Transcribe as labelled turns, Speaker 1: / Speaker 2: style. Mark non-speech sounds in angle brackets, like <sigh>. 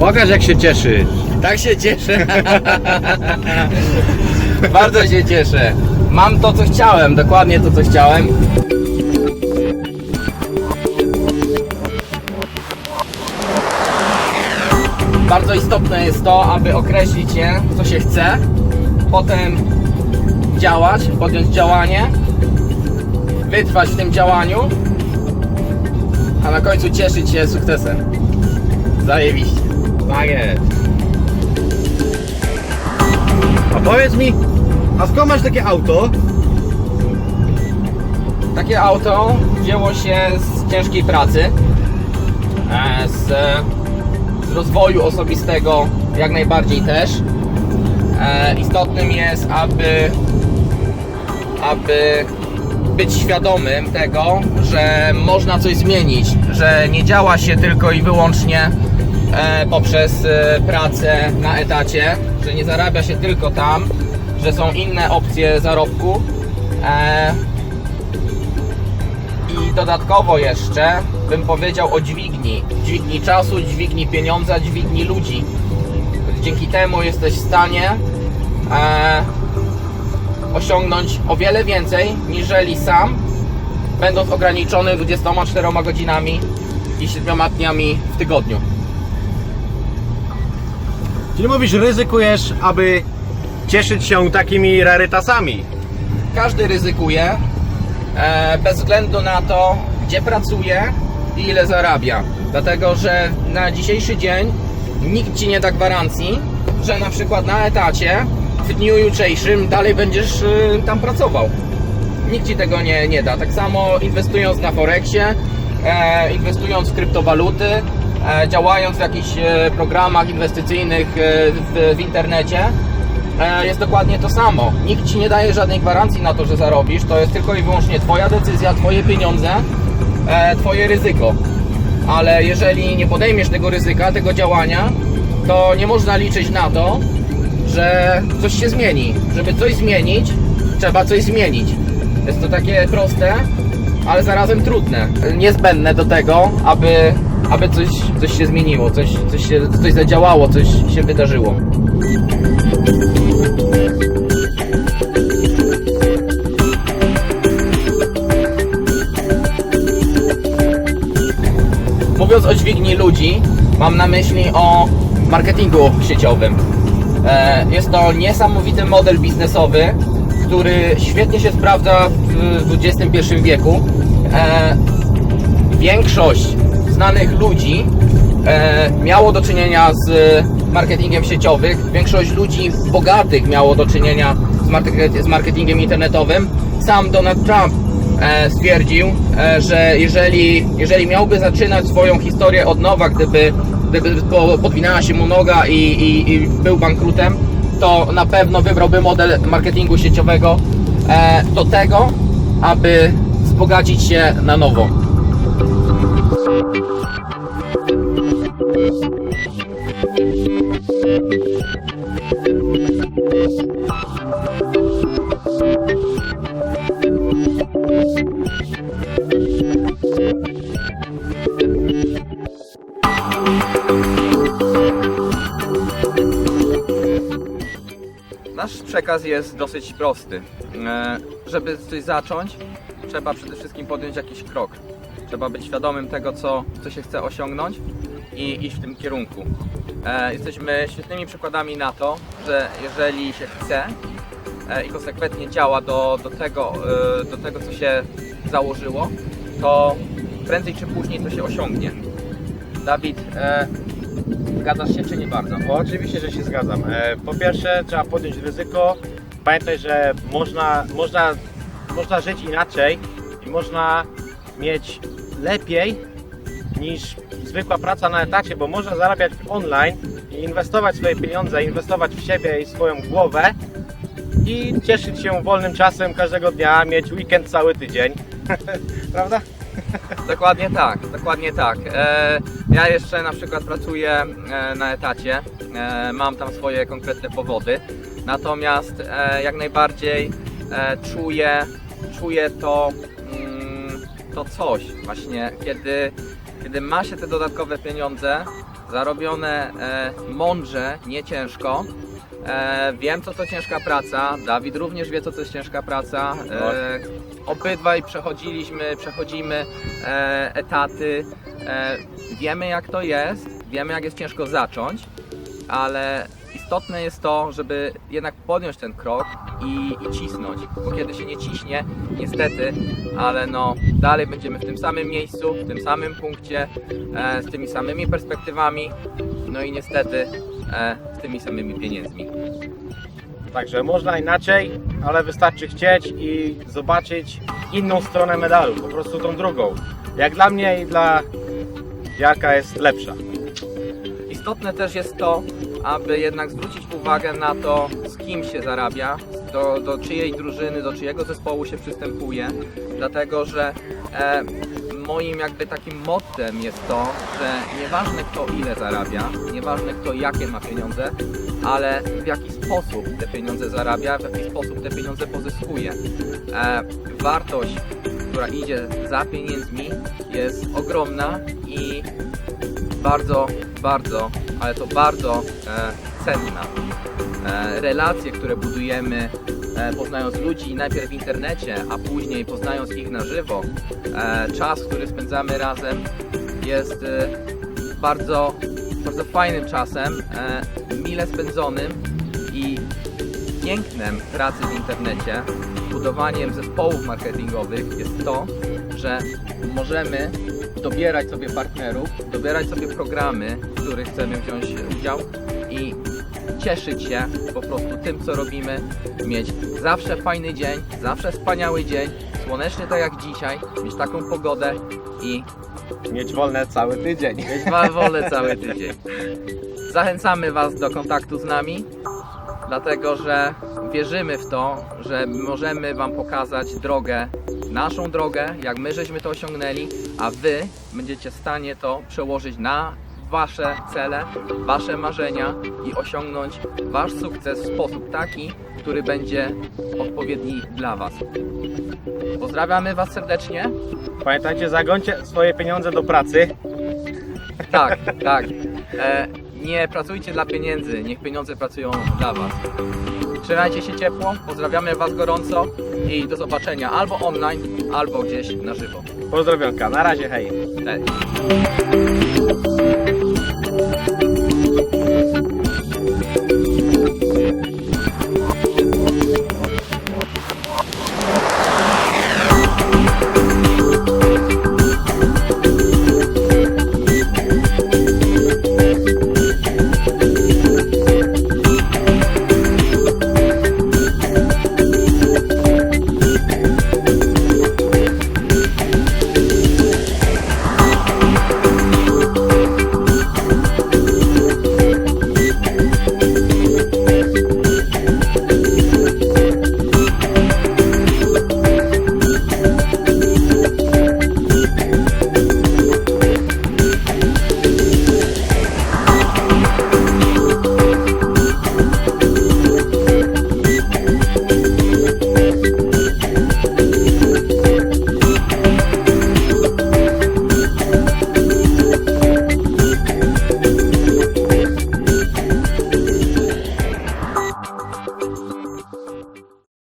Speaker 1: Pokaż jak się cieszysz.
Speaker 2: Tak się cieszę. <laughs> <laughs> Bardzo się cieszę. Mam to, co chciałem, dokładnie to, co chciałem. Bardzo istotne jest to, aby określić je, co się chce, potem działać, podjąć działanie, wytrwać w tym działaniu, a na końcu cieszyć się sukcesem. Zajebiście.
Speaker 1: Tak jest. A powiedz mi, a skąd masz takie auto?
Speaker 2: Takie auto wzięło się z ciężkiej pracy, e, z, z rozwoju osobistego jak najbardziej też. E, Istotnym jest, aby, aby być świadomym tego, że można coś zmienić, że nie działa się tylko i wyłącznie poprzez e, pracę na etacie, że nie zarabia się tylko tam, że są inne opcje zarobku. E, i dodatkowo jeszcze bym powiedział o dźwigni. Dźwigni czasu, dźwigni pieniądza, dźwigni ludzi. Dzięki temu jesteś w stanie e, osiągnąć o wiele więcej, niżeli sam, będąc ograniczony 24 godzinami i 7 dniami w tygodniu.
Speaker 1: Czyli mówisz, ryzykujesz, aby cieszyć się takimi rarytasami.
Speaker 2: Każdy ryzykuje e, bez względu na to, gdzie pracuje i ile zarabia. Dlatego, że na dzisiejszy dzień nikt ci nie da gwarancji, że na przykład na etacie w dniu jutrzejszym dalej będziesz y, tam pracował. Nikt ci tego nie, nie da. Tak samo inwestując na Forexie, e, inwestując w kryptowaluty, działając w jakichś e, programach inwestycyjnych e, w, w internecie, e, jest dokładnie to samo. Nikt ci nie daje żadnej gwarancji na to, że zarobisz. To jest tylko i wyłącznie Twoja decyzja, Twoje pieniądze, e, Twoje ryzyko. Ale jeżeli nie podejmiesz tego ryzyka, tego działania, to nie można liczyć na to, że coś się zmieni. Żeby coś zmienić, trzeba coś zmienić. Jest to takie proste, ale zarazem trudne. Niezbędne do tego, aby, aby coś, coś się zmieniło, coś, coś, się, coś zadziałało, coś się wydarzyło. Mówiąc o dźwigni ludzi, mam na myśli o marketingu sieciowym. E, Jest to niesamowity model biznesowy, który świetnie się sprawdza w XXI wieku. E, Większość znanych ludzi e, miało do czynienia z marketingiem sieciowym. Większość ludzi bogatych miało do czynienia z market- z marketingiem internetowym. Sam Donald Trump e, stwierdził, e, że jeżeli, jeżeli miałby zaczynać swoją historię od nowa, gdyby, gdyby po- podwinęła się mu noga i, i, i był bankrutem, to na pewno wybrałby model marketingu sieciowego do tego, aby wzbogacić się na nowo. Nasz przekaz jest dosyć prosty. E, Żeby coś zacząć, trzeba przede wszystkim podjąć jakiś krok. Trzeba być świadomym tego, co, co się chce osiągnąć i iść w tym kierunku. E, Jesteśmy świetnymi przykładami na to, że jeżeli się chce e, i konsekwentnie działa do, do, tego, e, do tego, co się założyło, to prędzej czy później to się osiągnie. Dawid, e, zgadzasz się czy nie bardzo?
Speaker 1: O, oczywiście, że się zgadzam. E, Po pierwsze, trzeba podjąć ryzyko. Pamiętaj, że można, można, można żyć inaczej i można mieć lepiej niż zwykła praca na etacie, bo można zarabiać online i inwestować swoje pieniądze, inwestować w siebie i swoją głowę i cieszyć się wolnym czasem każdego dnia, mieć weekend cały tydzień. <laughs> Prawda?
Speaker 2: Dokładnie tak, dokładnie tak. E, ja jeszcze na przykład pracuję e, na etacie, e, mam tam swoje konkretne powody, natomiast jak najbardziej czuję, czuję to, to coś właśnie, kiedy, kiedy ma się te dodatkowe pieniądze, zarobione e, mądrze, nie ciężko, E, wiem, co to ciężka praca. Dawid również wie, co to jest ciężka praca. E, obydwaj przechodziliśmy, przechodzimy e, etaty. E, wiemy, jak to jest. Wiemy, jak jest ciężko zacząć, ale istotne jest to, żeby jednak podjąć ten krok i, i cisnąć. Bo kiedy się nie ciśnie, niestety, ale no dalej będziemy w tym samym miejscu, w tym samym punkcie, e, z tymi samymi perspektywami, no i niestety e, z tymi samymi pieniędzmi.
Speaker 1: Także można inaczej, ale wystarczy chcieć i zobaczyć inną stronę medalu, po prostu tą drugą. Jak dla mnie i dla Jarka jest lepsza.
Speaker 2: Istotne też jest to, aby jednak zwrócić uwagę na to, z kim się zarabia, do, do czyjej drużyny, do czyjego zespołu się przystępuje, dlatego że e, moim jakby takim mottem jest to, że nieważne kto ile zarabia, nieważne kto jakie ma pieniądze, ale w jaki sposób te pieniądze zarabia, w jaki sposób te pieniądze pozyskuje. E, wartość, która idzie za pieniędzmi jest ogromna i bardzo, bardzo, ale to bardzo e, cenna. E, relacje, które budujemy, e, poznając ludzi najpierw w internecie, a później poznając ich na żywo, e, czas, który spędzamy razem jest e, bardzo, bardzo fajnym czasem, e, mile spędzonym i pięknem pracy w internecie, budowaniem zespołów marketingowych jest to, że możemy dobierać sobie partnerów, dobierać sobie programy, w których chcemy wziąć udział i cieszyć się po prostu tym, co robimy, mieć zawsze fajny dzień, zawsze wspaniały dzień, słonecznie tak jak dzisiaj, mieć taką pogodę i
Speaker 1: Mieć wolne cały tydzień.
Speaker 2: mieć wolę cały tydzień. Zachęcamy Was do kontaktu z nami, dlatego że wierzymy w to, że możemy Wam pokazać drogę, naszą drogę, jak my żeśmy to osiągnęli, a Wy będziecie w stanie to przełożyć na Wasze cele, Wasze marzenia i osiągnąć Wasz sukces w sposób taki, który będzie odpowiedni dla Was. Pozdrawiamy Was serdecznie.
Speaker 1: Pamiętajcie, zagońcie swoje pieniądze do pracy.
Speaker 2: Tak, tak. E, nie pracujcie dla pieniędzy, niech pieniądze pracują dla Was. Trzymajcie się ciepło, pozdrawiamy Was gorąco i do zobaczenia albo online, albo gdzieś na żywo.
Speaker 1: Pozdrowionka, na razie, hej.
Speaker 2: Cześć.